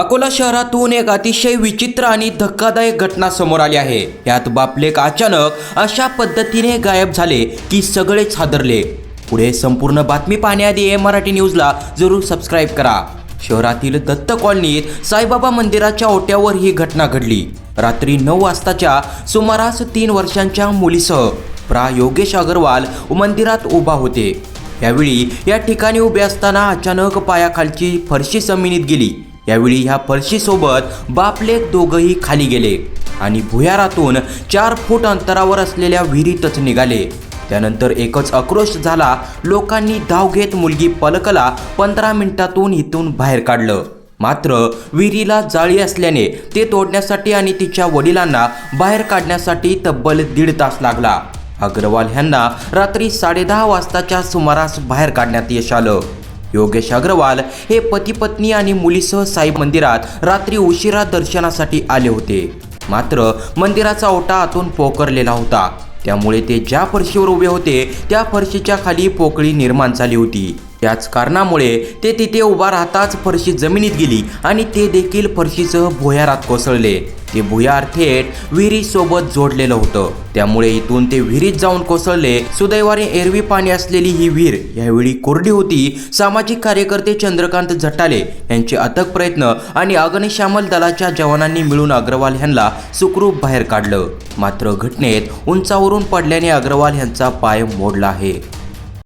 अकोला शहरातून एक अतिशय विचित्र आणि धक्कादायक घटना समोर आली आहे. यात बापलेक अचानक अशा पद्धतीने गायब झाले की सगळेच हादरले पुढे संपूर्ण बातमी पाहण्याआधी ए मराठी न्यूजला जरूर सबस्क्राईब करा. शहरातील दत्त कॉलनीत साईबाबा मंदिराच्या ओट्यावर ही घटना घडली. रात्री नऊ वाजताच्या सुमारास तीन वर्षांच्या मुलीसह प्रा. योगेश अग्रवाल मंदिरात उभा होते. यावेळी या ठिकाणी उभे असताना अचानक पायाखालची फरशी जमिनीत गेली. यावेळी ह्या फरशीसोबत बापलेक दोघंही खाली गेले आणि भुयारातून चार फूट अंतरावर असलेल्या विहिरीतच निघाले. त्यानंतर एकच आक्रोश झाला लोकांनी धाव घेत मुलगी पलकला पंधरा मिनिटातून इथून बाहेर काढलं. मात्र विहिरीला जाळी असल्याने ते तोडण्यासाठी आणि तिच्या वडिलांना बाहेर काढण्यासाठी तब्बल दीड तास लागला. अग्रवाल ह्यांना रात्री साडेदहा वाजताच्या सुमारास बाहेर काढण्यात यश आलं. योगेश अग्रवाल हे पती पत्नी आणि मुलीसह साई मंदिरात रात्री उशिरा दर्शनासाठी आले होते. मात्र मंदिराचा ओटा आतून पोकरलेला होता. त्यामुळे ते ज्या फरशीवर उभे होते त्या फरशीच्या खाली पोकळी निर्माण झाली होती. त्याच कारणामुळे ते तिथे उभा राहताच फरशी जमिनीत गेली आणि ते देखील फरशीसह भुयारात कोसळले. ते भुयार थेट विहिरीसोबत जोडलेलं होतं. त्यामुळे इथून ते विहिरीत जाऊन कोसळले. सुदैवाने एरवी पाणी असलेली ही विहीर यावेळी कोरडी होती. सामाजिक कार्यकर्ते चंद्रकांत झटाले यांचे अथक प्रयत्न आणि अग्निशामल दलाच्या जवानांनी मिळून अग्रवाल यांना सुखरूप बाहेर काढलं. मात्र घटनेत उंचावरून पडल्याने अग्रवाल यांचा पाय मोडला आहे.